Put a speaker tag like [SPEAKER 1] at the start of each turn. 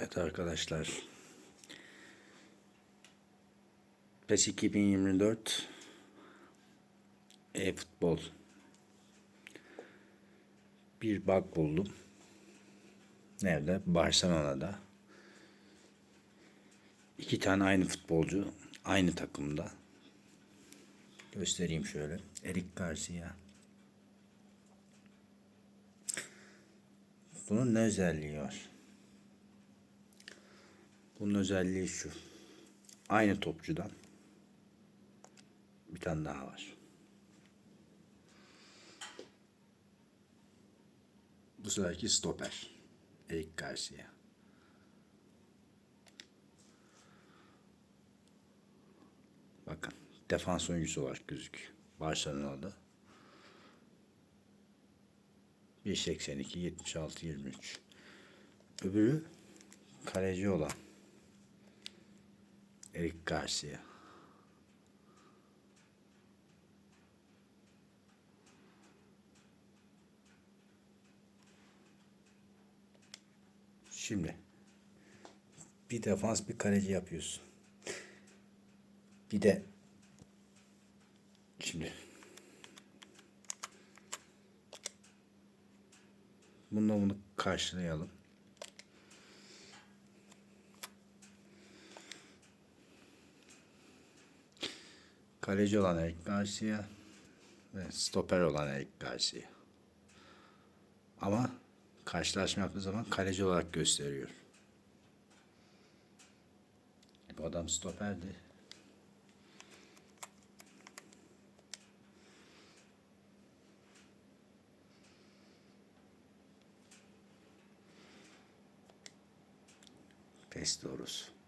[SPEAKER 1] Evet arkadaşlar. PES 2024 e-futbol bir bug buldum. Nerede? Barcelona'da. İki tane aynı futbolcu aynı takımda. Göstereyim şöyle. Eric Garcia. Bunun ne özelliği var? Bunun özelliği şu. Aynı topçudan bir tane daha var. Bu seferki stoper. Eric Garcia. Bakın defans oyuncusu olarak gözüküyor. Barcelona'da. 1.82 76 23. Öbürü kaleci olan Eric Garcia. Şimdi bir defans bir kaleci yapıyorsun. Bir de şimdi bununla bunu karşılayalım. Kaleci olan Eric Garcia ve stoper olan Eric Garcia. Ama karşılaşma yaptığı zaman kaleci olarak gösteriyor. Bu adam stoperdi. Pes doğrusu.